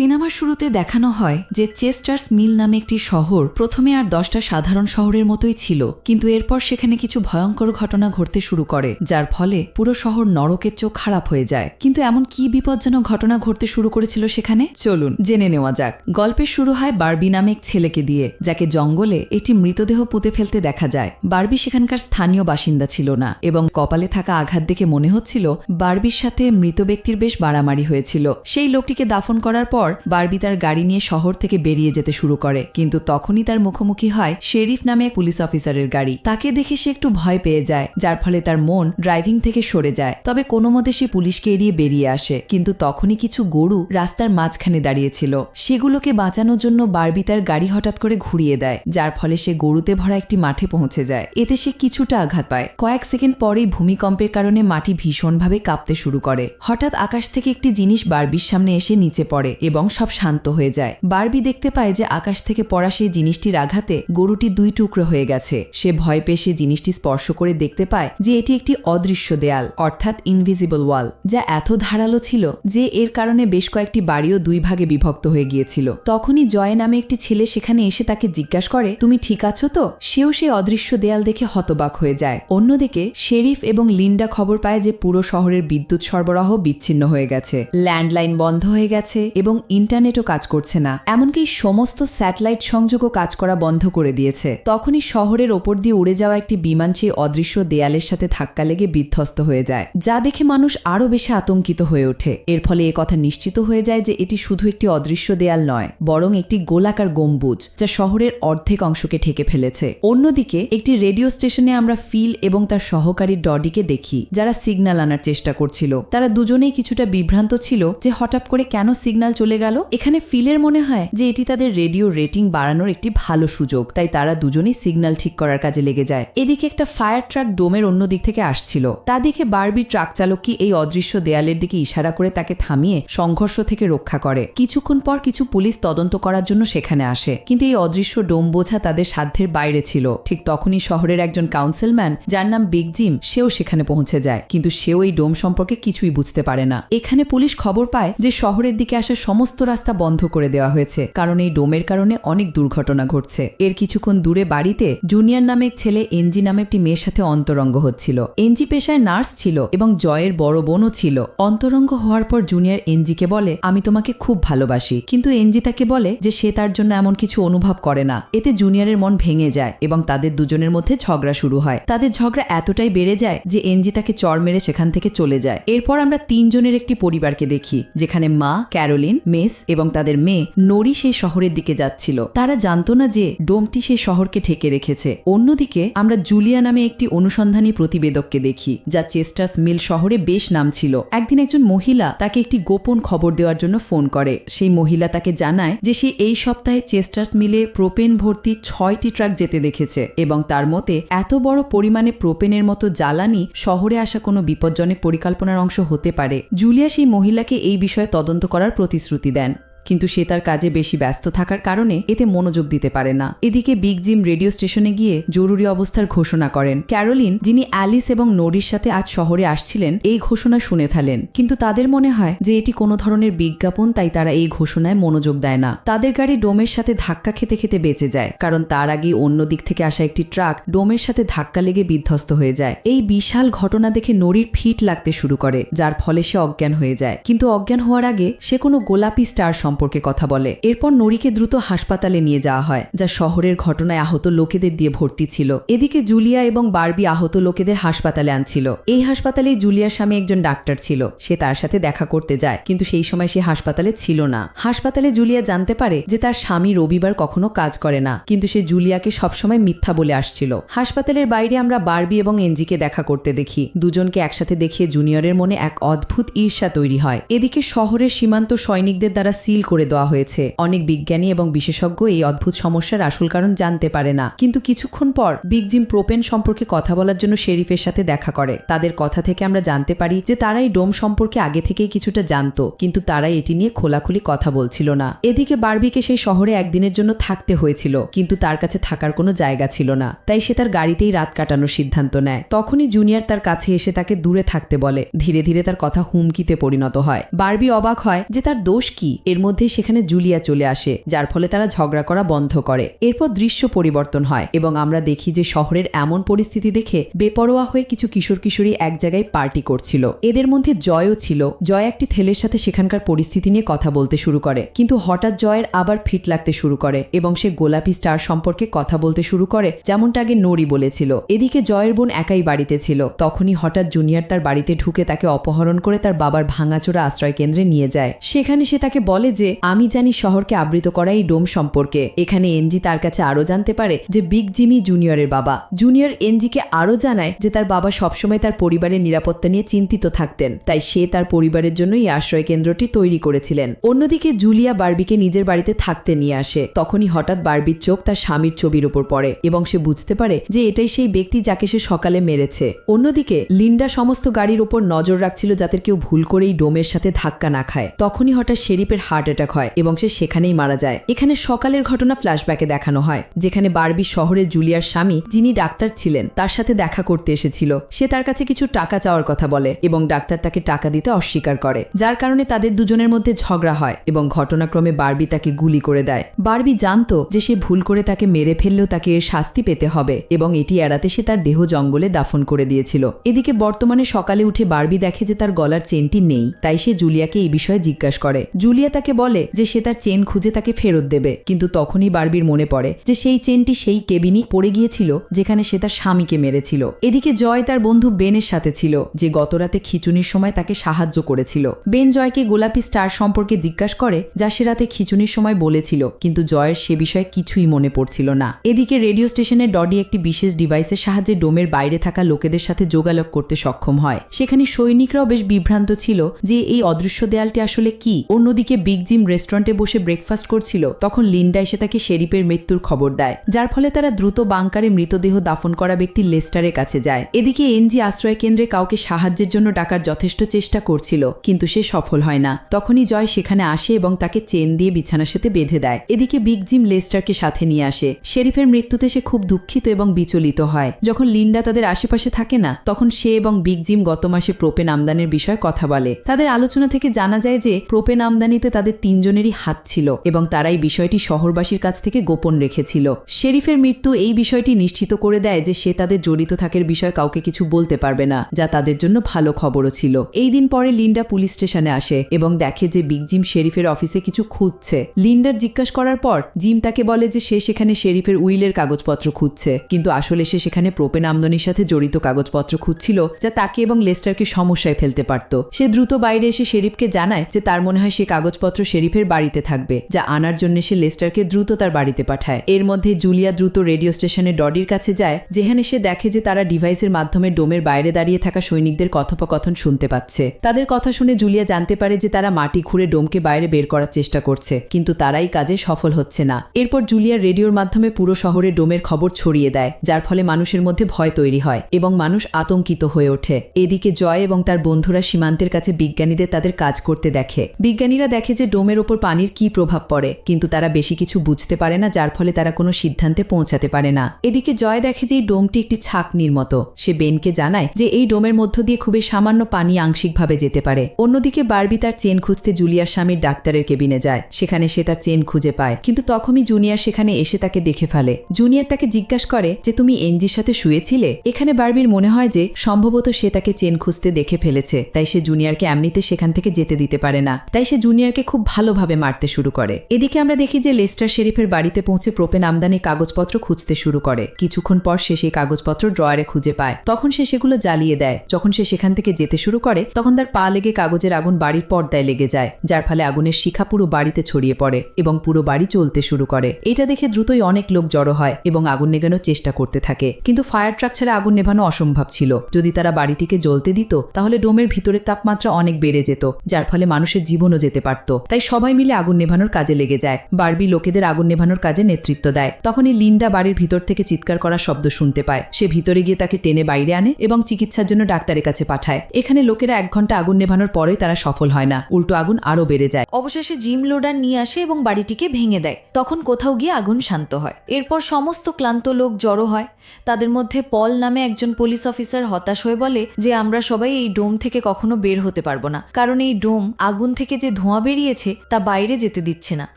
সিনেমার শুরুতে দেখানো হয় যে চেস্টার্স মিল নামে একটি শহর প্রথমে আর দশটা সাধারণ শহরের মতোই ছিল, কিন্তু এরপর সেখানে কিছু ভয়ঙ্কর ঘটনা ঘটতে শুরু করে, যার ফলে পুরো শহর নরকের চোখ খারাপ হয়ে যায়। কিন্তু এমন কি বিপজ্জনক ঘটনা ঘটতে শুরু করেছিল সেখানে? চলুন, জেনে নেওয়া যাক। গল্পের শুরু হয় বার্বি নামে এক ছেলেকে দিয়ে, যাকে জঙ্গলে একটি মৃতদেহ পুঁতে ফেলতে দেখা যায়। বার্বি সেখানকার স্থানীয় বাসিন্দা ছিল না, এবং কপালে থাকা আঘাত দেখে মনে হচ্ছিল বার্বির সাথে মৃত ব্যক্তির বেশ বাড়ামারি হয়েছিল। সেই লোকটিকে দাফন করার পর বার্বি তার গাড়ি নিয়ে শহর থেকে বেরিয়ে যেতে শুরু করে। কিন্তু তখনই তার মুখোমুখি হয় শেরিফ নামে এক পুলিশ অফিসারের গাড়ি। তাকে দেখে সে একটু ভয় পেয়ে যায়, যার ফলে তার মন ড্রাইভিং থেকে সরে যায়। তবে কোনো মতে সে পুলিশকে এড়িয়ে বেরিয়ে আসে। কিন্তু তখনই কিছু গরু রাস্তার মাঝখানে দাঁড়িয়েছিল। সেগুলোকে বাঁচানোর জন্য বার্বি তার গাড়ি হঠাৎ করে ঘুরিয়ে দেয়, যার ফলে সে গরুতে ভরা একটি মাঠে পৌঁছে যায়। এতে সে কিছুটা আঘাত পায়। কয়েক সেকেন্ড পরেই ভূমিকম্পের কারণে মাটি ভীষণভাবে কাঁপতে শুরু করে। হঠাৎ আকাশ থেকে একটি জিনিস বার্বির সামনে এসে নিচে পড়ে এবং সব শান্ত হয়ে যায়। বার্বি দেখতে পায় যে আকাশ থেকে পড়া সেই জিনিসটির আঘাতে গরুটি দুই টুকরো হয়ে গেছে। সে ভয় পেয়ে সে জিনিসটি স্পর্শ করে দেখতে পায় যে এটি একটি অদৃশ্য দেয়াল, অর্থাৎ ইনভিজিবল ওয়াল যা এত ধারালো ছিল যে এর কারণে বেশ কয়েকটি বাড়িও দুই ভাগে বিভক্ত হয়ে গিয়েছিল। তখনই জয় নামে একটি ছেলে সেখানে এসে তাকে জিজ্ঞাসা করে, তুমি ঠিক আছো তো? সেও সেই অদৃশ্য দেয়াল দেখে হতবাক হয়ে যায়। অন্যদিকে শেরিফ এবং লিন্ডা খবর পায় যে পুরো শহরের বিদ্যুৎ সরবরাহ বিচ্ছিন্ন হয়ে গেছে। ল্যান্ডলাইন বন্ধ হয়ে গেছে এবং ইন্টারনেটও কাজ করছে না। এমনকি সমস্ত স্যাটেলাইট সংযোগও কাজ করা বন্ধ করে দিয়েছে। তখনই শহরের ওপর দিয়ে উড়ে যাওয়া একটি বিমান সেই অদৃশ্য দেয়ালের সাথে ধাক্কা লেগে বিধ্বস্ত হয়ে যায়, যা দেখে মানুষ আরও বেশি আতঙ্কিত হয়ে ওঠে। এর ফলে এ কথা নিশ্চিত হয়ে যায় যে এটি শুধু একটি অদৃশ্য দেয়াল নয়, বরং একটি গোলাকার গম্বুজ, যা শহরের অর্ধেক অংশকে ঠেকে ফেলেছে। অন্যদিকে, একটি রেডিও স্টেশনে আমরা ফিল এবং তার সহকারী ডডিকে দেখি, যারা সিগন্যাল আনার চেষ্টা করছিল। তারা দুজনেই কিছুটা বিভ্রান্ত ছিল যে হঠাৎ করে কেন সিগন্যাল চলে গেল। এখানে ফিলের মনে হয় যে এটি তাদের রেডিও রেটিং বাড়ানোর একটি ভালো সুযোগ, তাই তারা দুজনেই সিগন্যাল ঠিক করার কাজে লেগে যায়। এদিকে একটা ফায়ার ট্রাক ডোমের অন্য দিক থেকে আসছিল। তা দেখে বারবি ট্রাক চালক কি এই অদৃশ্য দেয়ালের দিকে ইশারা করে তাকে থামিয়ে সংঘর্ষ থেকে রক্ষা করে। কিছুক্ষণ পর কিছু পুলিশ তদন্ত করার জন্য সেখানে আসে। কিন্তু এই অদৃশ্য ডোম বোঝা তাদের সাধ্যের বাইরে ছিল। ঠিক তখনই শহরের একজন কাউন্সিলম্যান, যার নাম বিগ জিম, সেও সেখানে পৌঁছে যায়। কিন্তু সেও এই ডোম সম্পর্কে কিছুই বুঝতে পারে না। এখানে পুলিশ খবর পায় যে শহরের দিকে আসার সমস্ত রাস্তা বন্ধ করে দেওয়া হয়েছে, কারণ এই ডোমের কারণে অনেক দুর্ঘটনা ঘটছে। এর কিছুক্ষণ দূরে বাড়িতে জুনিয়র নামে এক ছেলে এনজি নামে একটি মেয়ের সাথে অন্তরঙ্গ হচ্ছিল। এনজি পেশায় নার্স ছিল এবং জয়ের বড় বোনও ছিল। অন্তরঙ্গ হওয়ার পর জুনিয়র এনজিকে বলে, আমি তোমাকে খুব ভালোবাসি। কিন্তু এনজি তাকে বলে যে, সে তার জন্য এমন কিছু অনুভব করে না। এতে জুনিয়রের মন ভেঙে যায় এবং তাদের দুজনের মধ্যে ঝগড়া শুরু হয়। তাদের ঝগড়া এতটাই বেড়ে যায় যে, এনজি তাকে চর মেরে সেখান থেকে চলে যায়। এরপর আমরা তিনজনের একটি পরিবারকে দেখি, যেখানে মা, ক্যারোলিন মেস এবং তাদের মেয়ে নরি সেই শহরের দিকে যাচ্ছিল। তারা জানতো না যে ডোমটি সেই শহরকে ঠেকে রেখেছে। অন্যদিকে আমরা জুলিয়া নামে একটি অনুসন্ধানী প্রতিবেদককে দেখি, যা চেস্টার্স মিল শহরে বেশ নাম ছিল। একদিন একজন মহিলা তাকে একটি গোপন খবর দেওয়ার জন্য ফোন করে। সেই মহিলা তাকে জানায় যে সে এই সপ্তাহে চেস্টার্স মিলে প্রোপেন ভর্তি ছয়টি ট্রাক যেতে দেখেছে এবং তার মতে এত বড় পরিমাণে প্রোপেনের মতো জ্বালানি শহরে আসা কোনো বিপজ্জনক পরিকল্পনার অংশ হতে পারে। জুলিয়া সেই মহিলাকে এই বিষয়ে তদন্ত করার প্রতিশ্রুতি দেন। কিন্তু সে তার কাজে বেশি ব্যস্ত থাকার কারণে এতে মনোযোগ দিতে পারে না। এদিকে বিগ জিম রেডিও স্টেশনে গিয়ে জরুরি অবস্থার ঘোষণা করেন। ক্যারোলিন, যিনি অ্যালিস এবং নোরির সাথে আজ শহরে আসছিলেন, এই ঘোষণা শুনে থালেন কিন্তু তাদের মনে হয় যে এটি কোনো ধরনের বিজ্ঞাপন, তাই তারা এই ঘোষণায় মনোযোগ দেয় না। তাদের গাড়ি ডোমের সাথে ধাক্কা খেতে খেতে বেঁচে যায়, কারণ তার আগে অন্য দিক থেকে আসা একটি ট্রাক ডোমের সাথে ধাক্কা লেগে বিধ্বস্ত হয়ে যায়। এই বিশাল ঘটনা দেখে নরির ফিট লাগতে শুরু করে, যার ফলে সে অজ্ঞান হয়ে যায়। কিন্তু অজ্ঞান হওয়ার আগে সে কোনো গোলাপি স্টার সম্পর্কে কথা বলে। এরপর নরিকে দ্রুত হাসপাতালে নিয়ে যাওয়া হয়, যা শহরের ঘটনায় আহত লোকেদের দিয়ে ভর্তি ছিল। এদিকে জুলিয়া এবং বারবি আহত লোকেদের হাসপাতালে আনছিল। এই হাসপাতালেই জুলিয়ার স্বামী একজন ডাক্তার ছিল। সে তার সাথে দেখা করতে যায়, কিন্তু সেই সময় সে হাসপাতালে ছিল না। হাসপাতালে জুলিয়া জানতে পারে যে তার স্বামী রবিবার কখনো কাজ করে না, কিন্তু সে জুলিয়াকে সবসময় মিথ্যা বলে আসছিল। হাসপাতালের বাইরে আমরা বারবি এবং এনজিকে দেখা করতে দেখি। দুজনকে একসাথে দেখিয়ে জুনিয়রের মনে এক অদ্ভুত ঈর্ষা তৈরি হয়। এদিকে শহরের সীমান্ত সৈনিকদের দ্বারা সিল করে দেওয়া হয়েছে। অনেক বিজ্ঞানী এবং বিশেষজ্ঞ এই অদ্ভুত সমস্যার আসল কারণ জানতে পারে না। কিন্তু কিছুক্ষণ পর বিগ জিম প্রোপেন সম্পর্কে কথা বলার জন্য শেরিফের সাথে দেখা করে। তাদের কথা থেকে আমরা জানতে পারি যে তারা এই ডোম সম্পর্কে আগে থেকেই কিছুটা জানতো, কিন্তু তারা এটি নিয়ে খোলাখুলি কথা বলছিল না। এদিকে বারবিকে সেই শহরে একদিনের জন্য থাকতে হয়েছিল, কিন্তু তার কাছে থাকার কোনো জায়গা ছিল না। তাই সে তার গাড়িতেই রাত কাটানোর সিদ্ধান্ত নেয়। তখনই জুনিয়র তার কাছে এসে তাকে দূরে থাকতে বলে। ধীরে ধীরে তার কথা হুমকিতে পরিণত হয়। বার্বি অবাক হয় যে তার দোষ কি? এর মধ্যে মধ্যেই সেখানে জুলিয়া চলে আসে, যার ফলে তারা ঝগড়া করা বন্ধ করে। এরপর দৃশ্য পরিবর্তন হয় এবং আমরা দেখি যে শহরের এমন পরিস্থিতি দেখে বেপরোয়া হয়ে কিছু কিশোর কিশোরী এক জায়গায় পার্টি করছিল। এদের মধ্যে জয়ও ছিল। জয় একটি ছেলের সাথে সেখানকার পরিস্থিতি নিয়ে কথা বলতে শুরু করে। কিন্তু হঠাৎ জয়ের আবার ফিট লাগতে শুরু করে এবং সে গোলাপি স্টার সম্পর্কে কথা বলতে শুরু করে, যেমনটা আগে নড়ি বলেছিল। এদিকে জয়ের বোন একাই বাড়িতে ছিল। তখনই হঠাৎ জুনিয়র তার বাড়িতে ঢুকে তাকে অপহরণ করে তার বাবার ভাঙাচোরা আশ্রয় কেন্দ্রে নিয়ে যায়। সেখানে সে তাকে বলে যে আমি জানি শহরকে আবৃত করা এই ডোম সম্পর্কে। এখানে এনজি তার কাছে আরও জানতে পারে যে বিগ জিমি জুনিয়রের বাবা। জুনিয়র এনজিকে আরও জানায় যে তার বাবা সবসময় তার পরিবারের নিরাপত্তা নিয়ে চিন্তিত থাকতেন, তাই সে তার পরিবারের জন্য এই আশ্রয় কেন্দ্রটি তৈরি করেছিলেন। অন্যদিকে জুলিয়া বার্বিকে নিজের বাড়িতে থাকতে নিয়ে আসে। তখনই হঠাৎ বার্বির চোখ তার স্বামীর ছবির উপর পড়ে এবং সে বুঝতে পারে যে এটাই সেই ব্যক্তি যাকে সে সকালে মেরেছে। অন্যদিকে লিন্ডা সমস্ত গাড়ির ওপর নজর রাখছিল যাতে কেউ ভুল করেই ডোমের সাথে ধাক্কা না খায়। তখনই হঠাৎ শেরিপের হার্ট অ্যাটাক হয় এবং সে সেখানেই মারা যায়। এখানে সকালের ঘটনা ফ্ল্যাশব্যাকে দেখানো হয়, যেখানে বার্বি শহরে জুলিয়ার স্বামী, যিনি ডাক্তার ছিলেন, তার সাথে দেখা করতে এসেছিল। সে তার কাছে কিছু টাকা চাওয়ার কথা বলে এবং ডাক্তার তাকে টাকা দিতে অস্বীকার করে, যার কারণে তাদের দুজনের মধ্যে ঝগড়া হয় এবং ঘটনাক্রমে বার্বি তাকে গুলি করে দেয়। বার্বি জানতো যে সে ভুল করে তাকে মেরে ফেললেও তাকে এর শাস্তি পেতে হবে এবং এটি এড়াতে সে তার দেহ জঙ্গলে দাফন করে দিয়েছিল। এদিকে বর্তমানে সকালে উঠে বার্বি দেখে যে তার গলার চেনটি নেই, তাই সে জুলিয়াকে এই বিষয়ে জিজ্ঞাসা করে। জুলিয়া তাকে বলে যে সে তার চেন খুঁজে তাকে ফেরত দেবে। কিন্তু তখনই বার্বির মনে পড়ে যে সেই চেনটি সেই কেবিনই পড়ে গিয়েছিল যেখানে সে তার স্বামীকে মেরেছিল। এদিকে জয় তার বন্ধু বেনের সাথে ছিল, যে গতরাতে খিচুনির সময় তাকে সাহায্য করেছিল। বেন জয়কে গোলাপি স্টার সম্পর্কে জিজ্ঞাসা করে যা সে রাতে খিচুনির সময় বলেছিল, কিন্তু জয়ের সে বিষয়ে কিছুই মনে পড়ছিল না। এদিকে রেডিও স্টেশনে ডডি একটি বিশেষ ডিভাইসের সাহায্যে ডোমের বাইরে থাকা লোকেদের সাথে যোগাযোগ করতে সক্ষম হয়। সেখানে সৈনিকরাও বেশ বিভ্রান্ত ছিল যে এই অদৃশ্য দেয়ালটি আসলে কি? অন্যদিকে বিগ জিম রেস্টুরেন্টে বসে ব্রেকফাস্ট করছিল, তখন লিন্ডা এসে তাকে শেরিপের মৃত্যুর খবর দেয়, যার ফলে তারা দ্রুত বাংকারে মৃতদেহ দাফন করা ব্যক্তি লেস্টারের কাছে যায়। এদিকে এনজি আশ্রয় কেন্দ্রে কাউকে সাহায্যের জন্য ডাকার যথেষ্ট চেষ্টা করছিল, কিন্তু সে সফল হয় না। তখনই জয় সেখানে আসে এবং তাকে চেন দিয়ে বিছানার সাথে বেঁধে দেয়। এদিকে বিগ জিম লেস্টারকে সাথে নিয়ে আসে। শেরিফের মৃত্যুতে সে খুব দুঃখিত এবং বিচলিত হয়। যখন লিন্ডা তাদের আশেপাশে থাকে না, তখন সে এবং বিগ জিম গত মাসে প্রোপেন আমদানির বিষয়ে কথা বলে। তাদের আলোচনা থেকে জানা যায় যে, প্রোপেন আমদানিতে তাদের তিনজনেরই হাত ছিল এবং তারাই বিষয়টি শহরবাসীর কাছ থেকে গোপন রেখেছিল। শেরিফের মৃত্যু এই বিষয়টি নিশ্চিত করে দেয় যে সে তাদের জড়িত থাকার বিষয়ে কাউকে কিছু বলতে পারবে না, যা তাদের জন্য ভালো খবরও ছিল। এই দিন পরে লিন্ডা পুলিশ স্টেশনে আসে এবং দেখে যে বিগ জিম শেরিফের অফিসে কিছু খুঁজছে। লিন্ডার জিজ্ঞাসা করার পর, জিম তাকে বলে যে সে সেখানে শেরিফের উইলের কাগজপত্র খুঁজছে। কিন্তু আসলে সে সেখানে প্রোপেন আমদানির সাথে জড়িত কাগজপত্র খুঁজছিল, যা তাকে এবং লেস্টারকে সমস্যায় ফেলতে পারত। সে দ্রুত বাইরে এসে শেরিফকে জানায় যে তার মনে হয় সে কাগজপত্র শেরিফের বাড়িতে থাকবে, যা আনার জন্য সে লেস্টারকে দ্রুত তার বাড়িতে পাঠায়। এর মধ্যে জুলিয়া দ্রুত রেডিও স্টেশনে ডডির কাছে যায়, যেখানে সে দেখে যে তারা ডিভাইসের মাধ্যমে ডোমের বাইরে দাঁড়িয়ে থাকা সৈনিকদের কথোপকথন শুনতে পাচ্ছে। তাদের কথা শুনে জুলিয়া জানতে পারে যে তারা মাটি খুঁড়ে ডোমকে বাইরে বের করার চেষ্টা করছে, কিন্তু তারাই কাজে সফল হচ্ছে না। এরপর জুলিয়া রেডিওর মাধ্যমে পুরো শহরে ডোমের খবর ছড়িয়ে দেয়, যার ফলে মানুষের মধ্যে ভয় তৈরি হয় এবং মানুষ আতঙ্কিত হয়ে ওঠে। এদিকে জয় এবং তার বন্ধুরা সীমান্তের কাছে বিজ্ঞানীদের তাদের কাজ করতে দেখে। বিজ্ঞানীরা দেখে যে ডোমের ওপর পানির কি প্রভাব পড়ে? কিন্তু তারা বেশি কিছু বুঝতে পারে না, যার ফলে তারা কোনো সিদ্ধান্তে পৌঁছাতে পারে না। এদিকে জয় দেখে যে এই ডোমটি একটি ছাকনির মতো। সে বেনকে জানায় যে এই ডোমের মধ্য দিয়ে খুবই সামান্য পানি আংশিকভাবে যেতে পারে। অন্যদিকে বারবি তার চেন খুঁজতে জুলিয়ার স্বামীর ডাক্তারের কেবিনে যায়। সেখানে সে তার চেন খুঁজে পায়। কিন্তু তখনই জুনিয়র সেখানে এসে তাকে দেখে ফেলে। জুনিয়র তাকে জিজ্ঞাসা করে যে, তুমি এনজির সাথে শুয়েছিলে? এখানে বারবির মনে হয় যে, সম্ভবত সে তাকে চেন খুঁজতে দেখে ফেলেছে। তাই সে জুনিয়রকে এমনিতে সেখান থেকে যেতে দিতে পারে না। তাই সে জুনিয়রকে খুব ভালোভাবে মারতে শুরু করে। এদিকে আমরা দেখি যে লেস্টার শেরিফের বাড়িতে পৌঁছে প্রোপেন আমদানি কাগজপত্র খুঁজতে শুরু করে। কিছুক্ষণ পর সে সেই কাগজপত্র ড্রয়ারে খুঁজে পায়। তখন সে সেগুলো জ্বালিয়ে দেয়। যখন সে সেখান থেকে যেতে শুরু করে, তখন তার পা লেগে কাগজের আগুন বাড়ির পর্দায় লেগে যায়, যার ফলে আগুনের শিখা পুরো বাড়িতে ছড়িয়ে পড়ে এবং পুরো বাড়ি চলতে শুরু করে। এটা দেখে দ্রুতই অনেক লোক জড়ো হয় এবং আগুন নেগানোর চেষ্টা করতে থাকে। কিন্তু ফায়ার ট্রাক ছাড়া আগুন নেভানো অসম্ভব ছিল। যদি তারা বাড়িটিকে জ্বলতে দিত, তাহলে ডোমের ভিতরের তাপমাত্রা অনেক বেড়ে যেত, যার ফলে মানুষের জীবনও যেতে পারত। তাই সবাই মিলে আগুন নেভানোর কাজে লেগে যায়। বারবি লোকেদের আগুন নেভানোর কাজে নেতৃত্ব দেয়। তখনই লিন্ডা বাড়ির ভিতর থেকে চিৎকার করার শব্দ শুনতে পায়। সে ভিতরে গিয়ে তাকে টেনে বাইরে আনে এবং চিকিৎসার জন্য ডাক্তারের কাছে পাঠায়। এখানে লোকেরা এক ঘণ্টা আগুন নেভানোর পরেই তারা সফল হয় না। উল্টো আগুন আরও বেড়ে যায়। অবশেষে জিম লোডার নিয়ে আসে এবং বাড়িটিকে ভেঙে দেয়। তখন কোথাও গিয়ে আগুন শান্ত হয়। এরপর সমস্ত ক্লান্ত লোক জড়ো হয়। তাদের মধ্যে পল নামে একজন পুলিশ অফিসার হতাশ হয়ে বলে যে, আমরা সবাই এই ডোম থেকে কখনো বের হতে পারব না। কারণ এই ডোম আগুন থেকে যে ধোঁয়া বেরিয়েছে গেছে তা বাইরে যেতে দিচ্ছে না।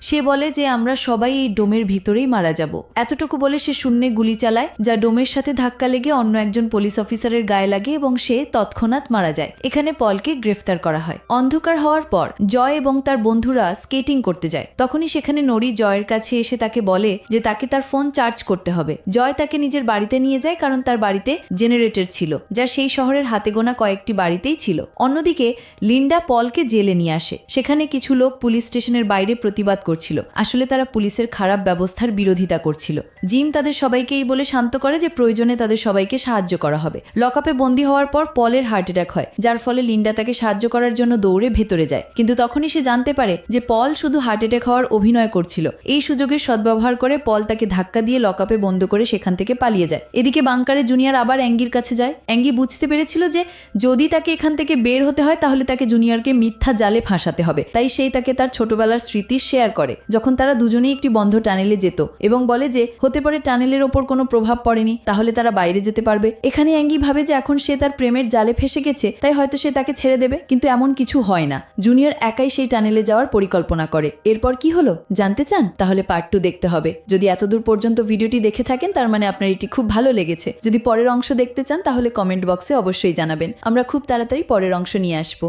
সে বলে যে, আমরা সবাই এই ডোমের ভিতরেই মারা যাব। এতটুকু বলে সে শূন্যে গুলি চালায়, যা ডোমের সাথে ধাক্কা লেগে অন্য একজন পুলিশ অফিসারের গায়ে লাগে এবং সে তৎক্ষণাৎ মারা যায়। এখানে পলকে গ্রেফতার করা হয়। অন্ধকার হওয়ার পর, জয় এবং তার বন্ধুরা স্কেটিং করতে যায়। তখনই সেখানে নড়ি জয়ের কাছে এসে তাকে বলে যে, তাকে তার ফোন চার্জ করতে হবে। জয় তাকে নিজের বাড়িতে নিয়ে যায়, কারণ তার বাড়িতে জেনারেটর ছিল, যা সেই শহরের হাতে গোনা কয়েকটি বাড়িতেই ছিল। অন্যদিকে লিন্ডা পলকে জেলে নিয়ে আসে। সেখানে কিছু লোক পুলিশ স্টেশনের বাইরে প্রতিবাদ করছিল। আসলে তারা পুলিশের খারাপ ব্যবস্থার বিরোধিতা করছিল। জিম তাদের সবাইকে এই বলে শান্ত করে যে প্রয়োজনে তাদের সবাইকে সাহায্য করা হবে। লকআপে বন্দী হওয়ার পর পলের হার্ট অ্যাটাক হয়, যার ফলে লিন্ডা তাকে সাহায্য করার জন্য দৌড়ে ভেতরে যায়। কিন্তু তখনই সে জানতে পারে যে পল শুধু হার্ট অ্যাটাক হওয়ার অভিনয় করছিল। এই সুযোগের সদ্ব্যবহার করে পল তাকে ধাক্কা দিয়ে লকআপে বন্ধ করে সেখান থেকে পালিয়ে যায়। এদিকে বাংকারে জুনিয়র আবার অ্যাঙ্গির কাছে যায়। অ্যাঙ্গি বুঝতে পেরেছিল যে যদি তাকে এখান থেকে বের হতে হয়, তাহলে তাকে জুনিয়রকে মিথ্যা জালে ফাঁসাতে হবে। তাই সেই তাকে তার ছোটবেলার স্মৃতি শেয়ার করে, যখন তারা দুজনেই একটি বন্ধ টানেলে যেত এবং বলে যে, হতে পারে টানেলের ওপর কোনো প্রভাব পড়েনি, তাহলে তারা বাইরে যেতে পারবে। এখানে অ্যাঙ্গি ভাবে যে, এখন সে তার প্রেমের জালে ফেসে গেছে, তাই হয়তো সে তাকে ছেড়ে দেবে। কিন্তু এমন কিছু হয় না। জুনিয়র একাই সেই টানেলে যাওয়ার পরিকল্পনা করে। এরপর কি হলো? জানতে চান? তাহলে পার্ট টু দেখতে হবে। যদি এতদূর পর্যন্ত ভিডিওটি দেখে থাকেন, তার মানে আপনার এটি খুব ভালো লেগেছে। যদি পরের অংশ দেখতে চান, তাহলে কমেন্ট বক্সে অবশ্যই জানাবেন। আমরা খুব তাড়াতাড়ি পরের অংশ নিয়ে আসব।